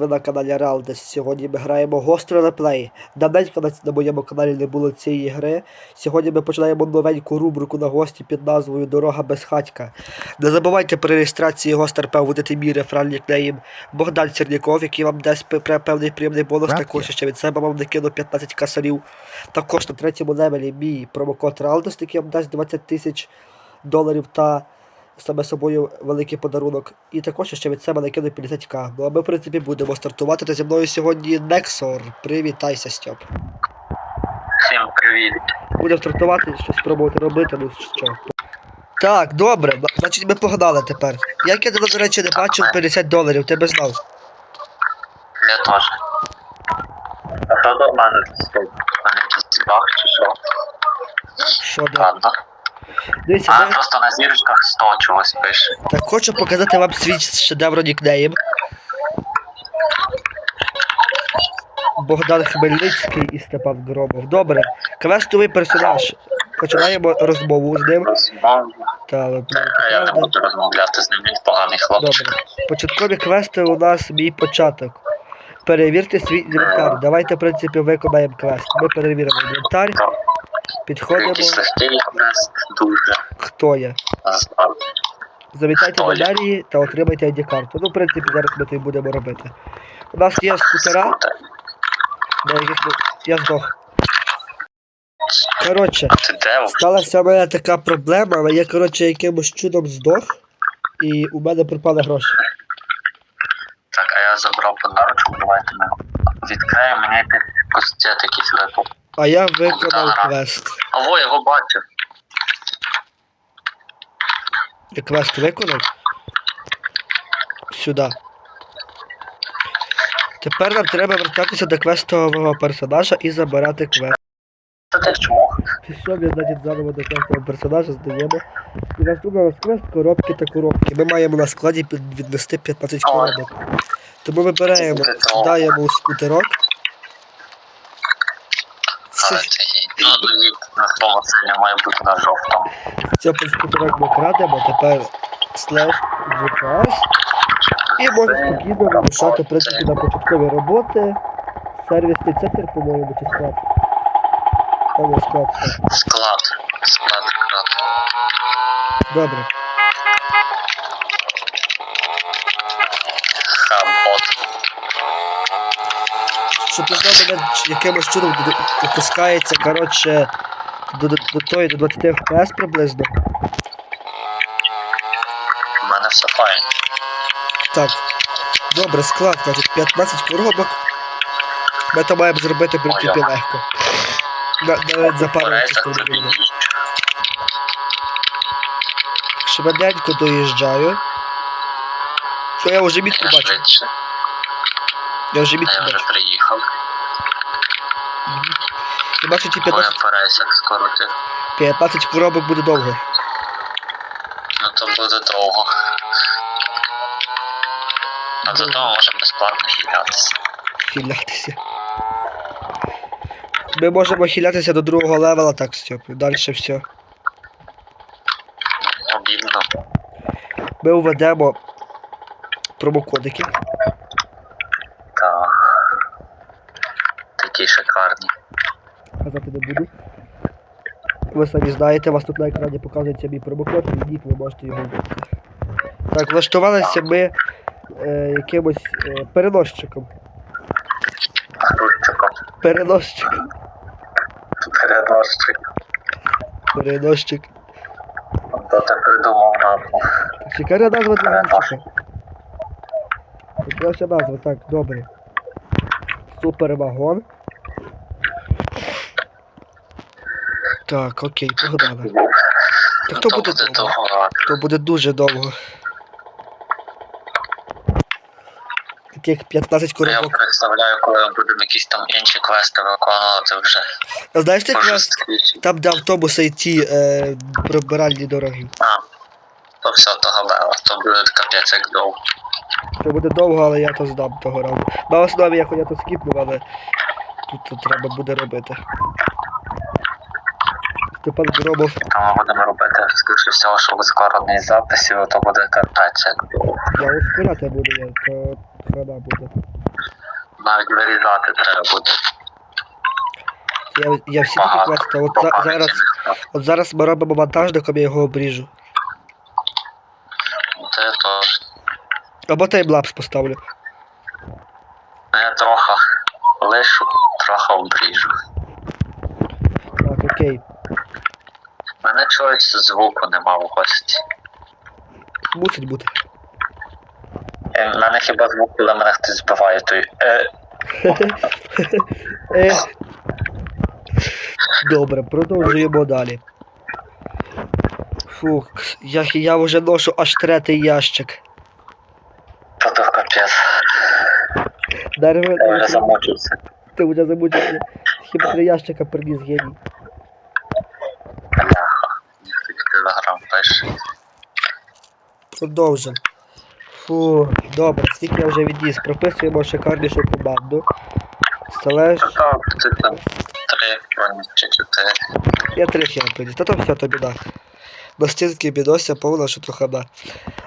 Ви на каналі Ралдес. Сьогодні ми граємо гостро реплей. Давненько на, моєму каналі не було цієї гри. Сьогодні ми починаємо новеньку рубрику на гості під назвою Дорога без хатька. Не забувайте при реєстрації гостер вводити мій реферальний нікнейм Богдан Черняков, який вам дасть пе- пе- певний приємний бонус. Також ще від себе вам накину 15 касарів. Також на третьому левелі мій промокод Ралдес, який вам дасть 20 тисяч доларів та саме собою великий подарунок. І також ще від себе накину 50к. Ну а ми, в принципі, будемо стартувати. Та зі мною сьогодні Нексор. Привітайся, Стьоп. Всім привіт. Будемо стартувати, щось спробувати робити, ну що. Так, добре, значить ми погнали тепер. Як я тебе, до речі, не бачив 50 доларів, ти би знав. Я теж. А що до мене мене чи що? Що да. Ладно. Дивіться, А ми... просто на зірочках 100 чогось пише. так хочу показати вам свій шедевр нікнейм. Богдан Хмельницький і Степан Громов. Добре, квестовий персонаж. Починаємо розмову з ним. Та, ви А я не правда. буду розмовляти з ним, він поганий хлопчик. Добре. Початкові квести у нас мій початок. Перевірте свій інвентар. Давайте, в принципі, виконаємо квест. Ми перевіримо інвентар, підходимо. Якийсь дуже. Хто я? Завітайте до я? та отримайте ID-карту. Ну, в принципі, зараз ми то й будемо робити. У нас є скутера, на яких ми... я здох. Коротше, сталася в мене така проблема, але я, коротше, якимось чудом здох, і у мене пропали гроші. Так, а я забрав подарочок, давайте ми відкриємо мені під костет якийсь випав. А я виконав квест. А во, я його бачив. Я квест виконав. Сюди. Тепер нам треба вертатися до квестового персонажа і забирати квест. Ти чому? Пішов я, значить, заново до квестового персонажа, здаємо. І наступний у нас квест коробки та коробки. Ми маємо на складі віднести 15 Ой. коробок. Тому вибираємо, у скутерок. Ну, на тому сині має бути на жовтому. Це ми крадемо, тепер слеш GPS. І можна спокійно вирушати, в принципі, на початкові роботи. Сервісний центр, по-моєму, чи склад. Там склад. так. Склад. Склад. Добре. Ти знав, мене якимось чудом д- опускається, коротше, до, до, до тої, до 20 FPS приблизно. У мене все файно. Так. Добре, склад, значить, 15 коробок. Ми то маємо зробити, принципі, легко. На- Навіть за пару не Швиденько доїжджаю. Що я вже мітку бачу? Я вже мітку я вже бачу. приїхав. Мгм. Ти бачиш, ті Бо я 15, по рейсах 15 коробок буде довго. Ну то буде довго. А зато ми можемо безплатно хілятися. Хилятися. Ми можемо хилятися до другого левела, так, Стьоп. і Далі все. Обідно. Ми введемо промокодики. Так. Такі шикарні. Казати не буду. Ви самі знаєте, у вас тут на екрані показується мій промокод, відіть, ви можете його ввести. Так, влаштувалися ми е, якимось е, переносчиком. Грузчиком. Переносчик. Переносчик. Переносчик. То ти придумав назву. Цікава назва для гонщика. Це назва, так, добре. Супервагон. Так, окей, погнали. Та хто то буде довго? То буде дуже довго. Таких 15 Я коробок. представляю, коли ми будемо якісь там інші квести виконувати вже. А знаєш ти квест? Там, де автобуси і ті е, прибиральні дороги. А, то все то габела, то буде капець як довго. Це буде довго, але я то здам того разу. На основі я хоча то скіпнув, але тут то треба буде робити. Степан Громов. Там ми будемо робити, скоріше всього, що ускорений запис, і то буде як довго. Я ускоряти буду, я, то хана буде. Навіть вирізати треба буде. Я, я всі такі Багато. квести. От за, зараз, от зараз ми робимо монтажником, я його обріжу. Це теж. Або таймлапс поставлю. Ну, Я трохи лишу, трохи обріжу. Так, окей. Мене чогось звуку нема в гості. Мусить бути. Е, В мене хіба звук, коли мене хтось збиває, той е, Е. Добре, продовжуємо далі. Фух, я, я вже ношу аж третій ящик. то то капець. Дарви, Я вже замочився. ти вже замучився. Хіба три ящика приніс геній. Бляха. Ніхто телеграм пише. Продовжимо. Фу, добре, скільки я вже відніс. Прописуємо там три коні чи чотири. Я три хера приніс. Та там все то біда. На стінки бідося повна шутрухана.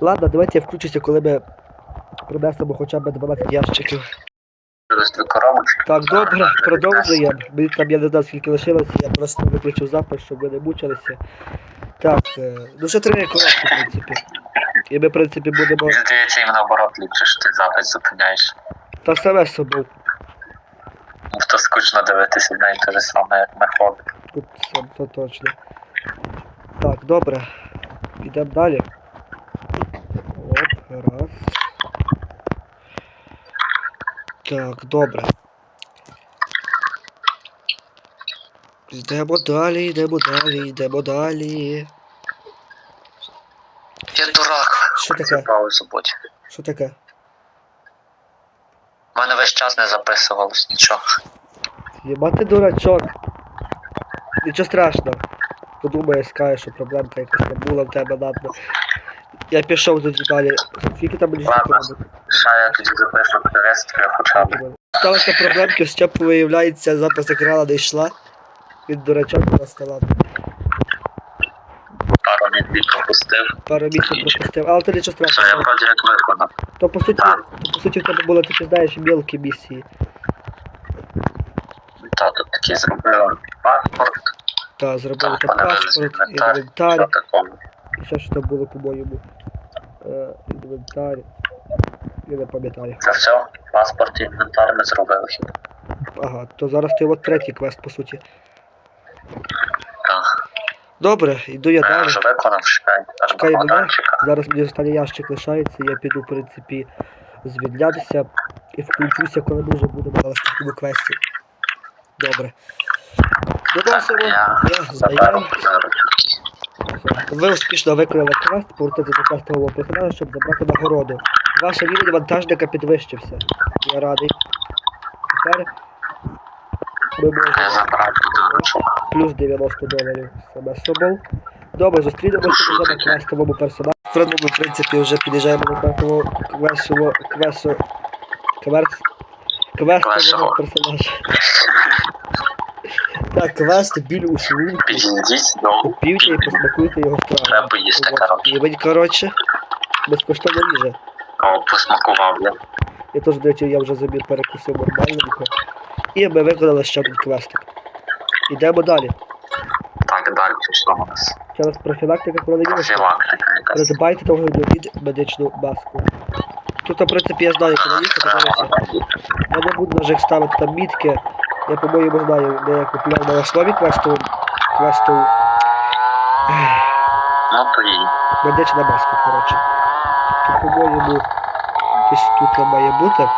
Ладно, давайте я включуся, коли ми принесемо хоча б 12 ящиків. Так, добре, продовжуємо. Мені там я не знаю, скільки лишилося, я просто виключив запис, щоб ви не мучилися. Так, е, ну ще три коробки, в принципі. І ми, в принципі, будемо. Мені здається, їм наоборот ліпше, що ти запис зупиняєш. Та саме собою. Ну, то скучно дивитися на те ж саме, як ми ходимо. Тут сам, то точно. Так, добре. Підемо далі. Оп, раз. Так, добре. Йдемо далі, йдемо далі, йдемо далі. Я дурак. Що таке? Паузу будь. Що таке? У мене весь час не записувалось нічого. Єба ти дурачок. Нічого страшного. Подумає, скаже, що проблемка якась там була в тебе ладно. Я пішов тоді далі. Скільки там ще Ладно. робити? Ще я тоді запишу приветствие хоча б. Сталося проблемки, Степу виявляється, запис екрана не йшла. Він дурачок ладно. Місць пропустив. Пару місяців пропустив. Але то нічого Все, я вроді як виконав. То по суті, то, по суті в тебе було, ти знаєш, мілкі місії. Та тут такі зробили паспорт. Та, зробили Так, паспорт, інвентар. інвентар. Що такому? І ще що там було, по-моєму. Е, інвентар. Я не пам'ятаю. Це все. Паспорт і інвентар ми зробили хіба. Ага, то зараз ти от третій квест, по суті. Добре, йду я Я далі. вже виконав, чекай. Чекай мене. Зараз мені останній ящик лишається, я піду, в принципі, звільнятися і включуся, коли ми вже будемо на наступному квесті. Добре. Доносимо. Я подарунки. Ви успішно виконали квест, повернути до квестового персонажа, щоб забрати нагороду. Ваш рівень вантажника підвищився. Я радий. Тепер ми можемо плюс 90 доларів саме собою. Добре, зустрінемося вже на квестовому персонажі. В ми, в принципі, вже під'їжджаємо до квестового квесу. Кверс. Квестового персонажа. Так, квест біль у шлунку. Підійдіть до Купівте і посмакуйте його страву. Треба поїсти, От, коротше. Півень, коротше. Безкоштовна їжа. О, посмакував я. Я теж, до речі, я вже забір перекусив нормальненько. І ми виконали ще один квестик. Ідемо далі. Так, далі що у нас? Зараз профілактика коронавірусу. Профілактика якась. Придбайте довгоді медичну маску. Тут, в принципі, я знаю, куди їхати. Зараз я не буду навіть ставити там мітки. Я, по-моєму, знаю, де я купляв на основі квесту. Квесту. Ну то і Медична маска, коротше. Тут, по-моєму, десь тут має бути.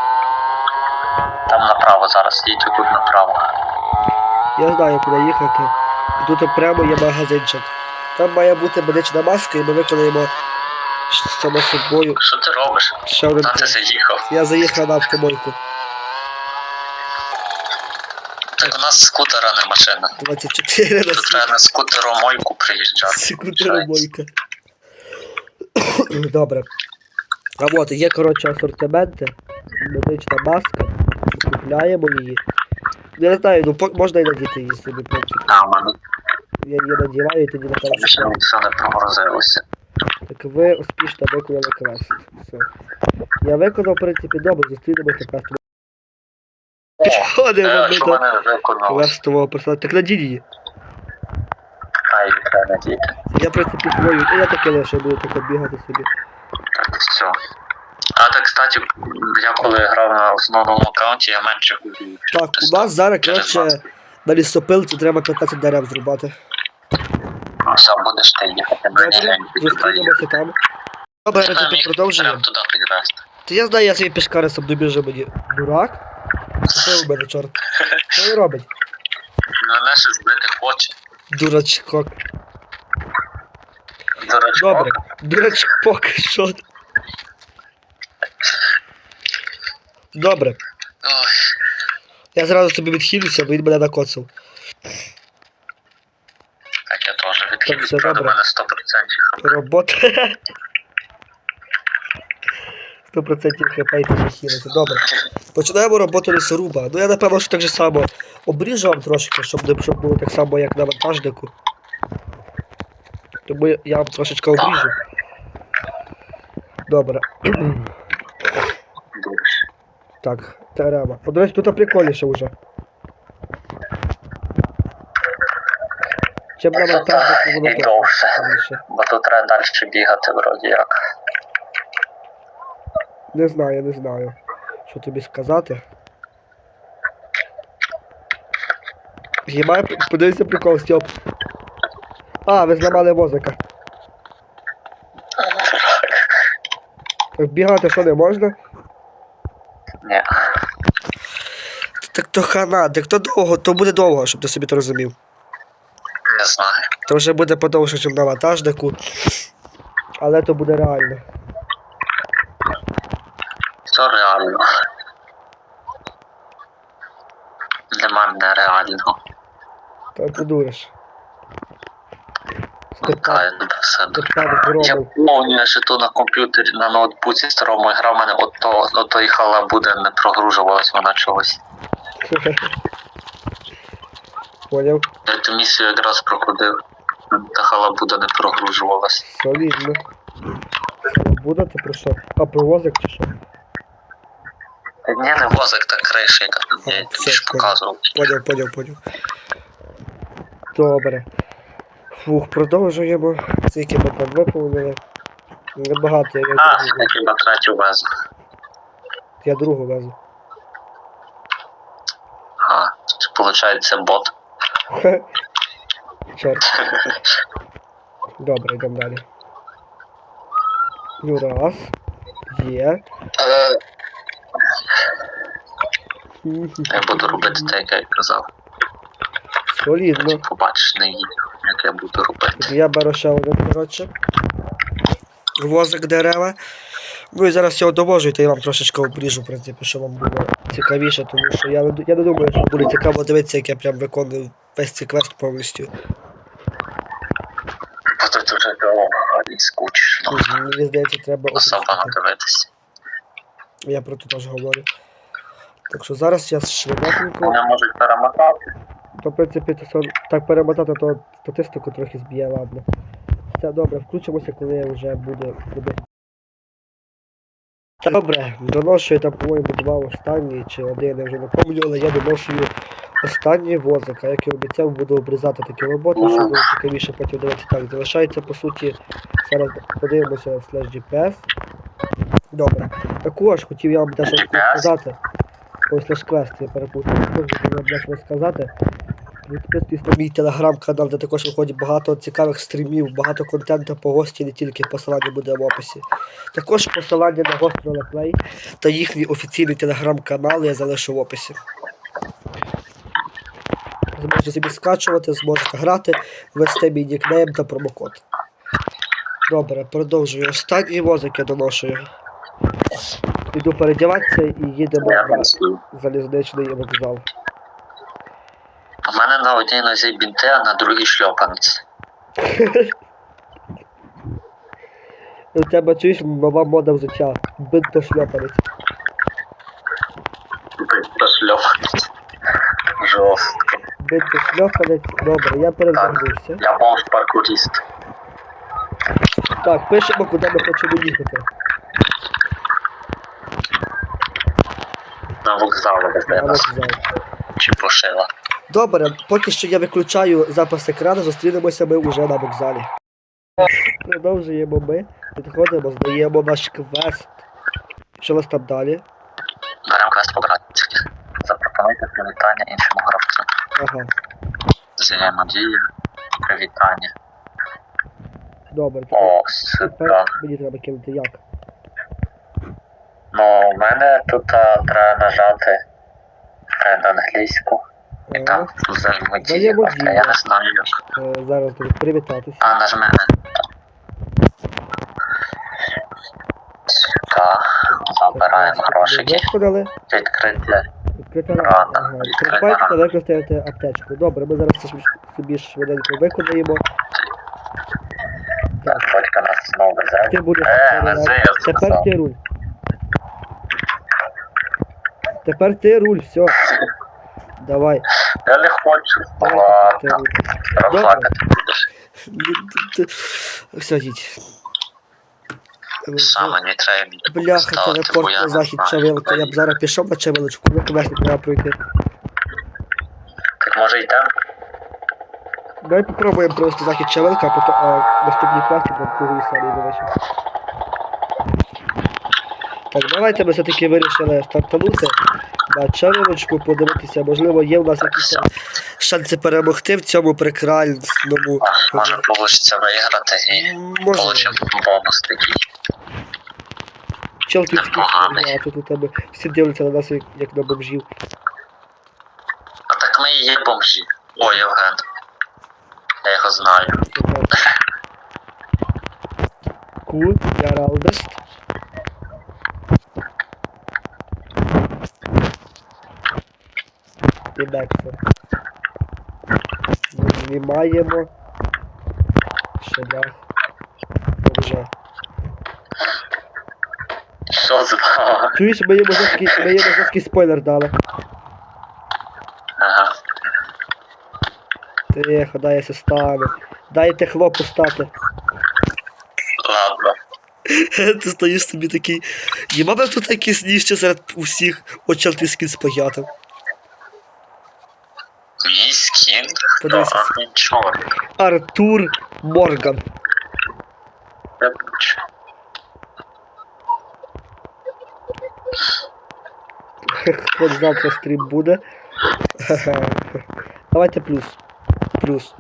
Направо зараз, їдь тут направо. Я знаю, куди їхати. І тут прямо є магазинчик. Там має бути медична маска, і ми виконаємо ш- само собою Що ти робиш? ще один. Та ти заїхав. Я заїхав на автомойку. Так у нас скутера не машина. 24 на Тут треба на скутеромойку приїжджати. секунду Добре. А от є, коротше, асортименти. Медична маска. Купляємо її. Я не знаю, ну можна і надіти її собі, в принципі. А, в мене Я її надіваю і тоді на ще все не прогрузилося. Так ви успішно виконали квест. Все. Я виконав, в принципі, добре, зустрінемося не Е, робити? мене виконало? Квестового персонажа. Так надій її. Хай треба надіти. Я в принципі свою, і я таке лише буду тако бігати собі. Так, все. Так, я коли грав на основному аккаунті, я менше ходив. Так, у нас зараз, коротше, на лісопилці треба 15 дерев зрубати. Все, будеш ти їхати, туди зустрінемося там. Добре, Нам тоді продовжуємо. Туди підвезти. Та я знаю, я свій пішкарисом добіжу мені. Дурак? Що у мене, чорт? Що він робить? Мене ще збити хоче. Дурачкок. Дурачок. Добре. Дурачкок, що? Добре. Ой, Я зразу собі відхилюся, бо він мене накоцав. так я теж Так, все правда, добре. мене 100% Робота. 100% хп і хілити. Добре. Починаємо роботу лісоруба. Ну я напевно, що так же само обріжу вам трошки, щоб, не- щоб було так само, як на вантажнику. Тому я вам трошечки обріжу. Добре. будеш. Так, треба. Речі, тут прикольніше вже. Чим на вантажнику воно І довше. Бо тут треба далі бігати, вроді як. Не знаю, не знаю, що тобі сказати. Знімай, подивися прикол, Стьоп. А, ви зламали возика. Так бігати що не можна? Ні. Так то хана, так то довго, то буде довго, щоб ти собі то розумів. Не знаю. То вже буде подовше, ніж на вантажнику. Але то буде реально. Все реально. Нема нереального. Та ти дуриш. Ну, та, я все Я помню, що то на комп'ютері на ноутбуці старому грав мене от то, от то їхала буде не прогружувалась вона чогось. Поняв? Я ту місію якраз проходив. Та халабуда не прогружувалась. Солідно. Буде ти що? А про возик чи що? Ні, не возик, та криша, яка я тобі ж показував. Поняв, поняв, поняв. Добре. Фух, продовжуємо. Скільки ми там виповнили. Небагато, я, А, я, хіба третю везу. я другу везу. Виходить бот. Чорт. Добре, йдемо далі. Раз. Є. Е, Я буду робити те, як я казав. Солідно. Побачиш на її, як я буду робити. Я беру ще один, коротше. Возик дерева. І зараз його довожу, і я вам трошечки обріжу, в принципі, що вам буде цікавіше, тому що я не, я не думаю, що буде цікаво дивитися, як я прям виконую весь цей квест повністю. Тут вже довго і скучно. Мені здається, треба Особливо дивитися. Я про це теж говорю. Так що зараз я швиденько. Вони можуть перемотати. То, в принципі, то так перемотати, то статистику трохи зб'є, ладно. Все добре, включимося, коли вже буде буде. Добре, доношую там, по-моєму, два останні чи один, я вже не пам'ятаю, але я доношую останній возик, а як і обіцяв, буду обрізати такі роботи, щоб було цікавіше потім дивитися. Так, залишається по суті, зараз подивимося slash GPS. Добре. Також хотів я вам GPS? сказати. Ось slash quest, я перепутав. Хотів вам дещо сказати. Підписуйтесь на мій телеграм-канал, де також виходить багато цікавих стрімів, багато контенту по гості, не тільки посилання буде в описі. Також посилання на гостро Леплей та їхній офіційний телеграм-канал я залишу в описі. Зможете собі скачувати, зможете грати, ввести мій нікнейм та промокод. Добре, продовжую. Останній возик я доношую. Іду передіватися і їдемо на залізничний вокзал. У мене на одній нозі бінти, а на другій шльопанець. У тебе чуєш нова мода взуття. Бинто шльопанець. Бинто шльопанець. Жорстко. Бинто шльопанець. Добре, я перезагрузився. Я бомж паркуріст. Так, пишемо, куди ми хочемо їхати. На вокзалу на везде нас. вокзал. Чи пошила. Добре, поки що я виключаю запис екрану, зустрінемося ми вже на вокзалі. Продовжуємо ми, підходимо, здаємо наш квест. Що у нас там далі? Беремо квест по-братськи. Запропонуйте привітання іншому гравцю. Ага, Взаємодія, привітання. добре. О, Тепер мені треба кинути як. Ну, у мене тут а, треба нажати е, на англійську. Там взаємодія. Взаємодія. Я не знаю як. Е, зараз буду привітатися. А, нажми. Так, забираємо грошики. Відкриття. Відкрита. Ага. Відкривайте та використаєте аптечку. Добре, ми зараз собі- швиденько виконаємо. Батька нас знову везе. ти будеш Е, тепер- Тепер ти руль. Тепер ти руль, все. Давай. Я не хочу. Ладно. руль. Розплакати будеш. Саме не треба мені Бляха, ставити, бо телепорт я на не захід знаю, Чавилка. Я б куди. зараз пішов на Чавилочку, на квест треба пройти. Так може йдемо? Давай попробуємо провести захід Чавилка, а потім а, наступні квести на другої серії залишимо. Так, давайте ми все-таки вирішили стартанути на Чавилочку, подивитися, можливо, є в нас якісь там шанси перемогти в цьому прекрасному. А, Може вийде виграти і получимо бонус такий. непоганий. а тут у тебе всі дивляться на нас як, на бомжів. А так ми і є бомжі. О, Євген. Я його знаю. Cool, я Ралдест. І Декстер. Знімаємо. Шлях. Бомжа. Що з вами? Чуєш, ми йому жорсткий, ми йому жорсткий спойлер дали. Ага. Тихо, дай я се стану. Дайте хлопу стати. Ладно. Ти стоїш собі такий. Є мене тут якийсь ніжче серед усіх очел ти скін спагятом. Мій скін? Подивися. Артур Морган. От завтра стрім буде. Давайте плюс. Плюс.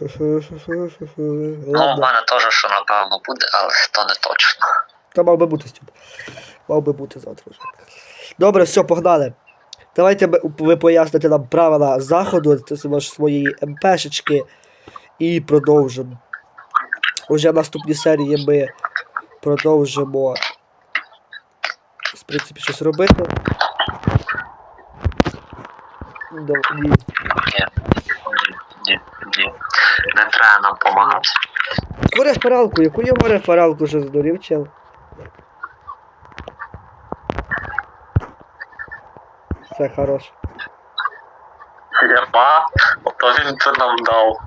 Ну, в мене теж що напевно буде, але то не точно. та мав би бути Стюп. Мав би бути завтра вже. Добре, все, погнали. Давайте ви поясните нам правила заходу своєї МПшечки і продовжимо. Уже в наступній серії ми продовжимо в принципі щось робити. Ні. Ні. Не треба нам допомагати. Яку рефералку? Яку його рефералку вже здурів, чел? Все хорош. Єба, ото він це нам дав.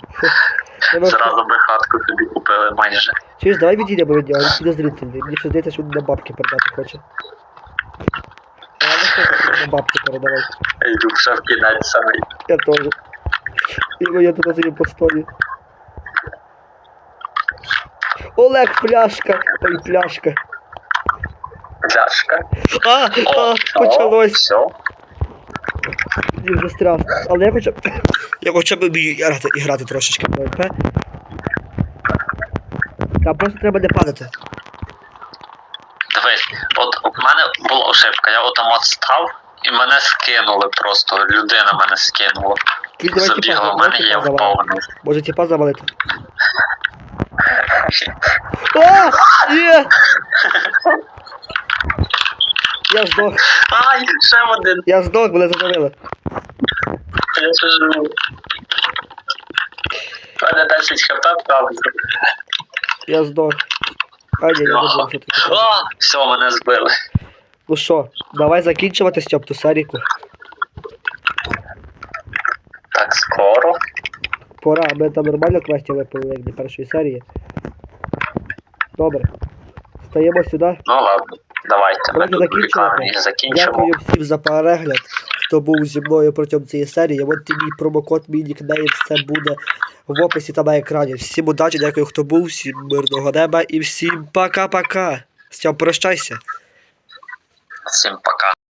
Я просто- Зразу би хатку собі купили майже. Чуєш, давай відійдемо від нього, він підозрительний. Мені що здається, що він на бабки передати хоче. Я не хочу, щоб він на бабки передавав. Я йду вже в кінець самий. Я теж. І я тут собі постою. Олег, пляшка! Ой, пляшка. Пляшка. А, а, все, почалось. Все. Вже страшно. Але я хоча б. Я хоча б грати, грати трошечки в ПВП. Там просто треба не падати. Дивись, от у мене була ошибка, я отам от став і мене скинули просто. Людина мене скинула. Кіль, давай Забігла, в мене тіпа впав вниз. Може тіпа завалити. А! Є! Я здох, Ай, ще один. я здох, мене задавили. Я ще живу. Мене 10 хп правда. Я здох. А, ні, я не тут. А, все, мене збили. Ну що, давай закінчувати Стьоп ту серійку. Так, скоро. Пора, ми там нормально квесті випили, як для першої серії. Добре. Стаємо сюди. Ну ладно. Давайте ми тут лікарні закінчимо. Дякую всім за перегляд, хто був зі мною протягом цієї серії. От мій промокод, мій нікнейм, все буде в описі та на екрані. Всім удачі, дякую, хто був, всім мирного неба і всім пока-пока. Стям, прощайся. Всім пока.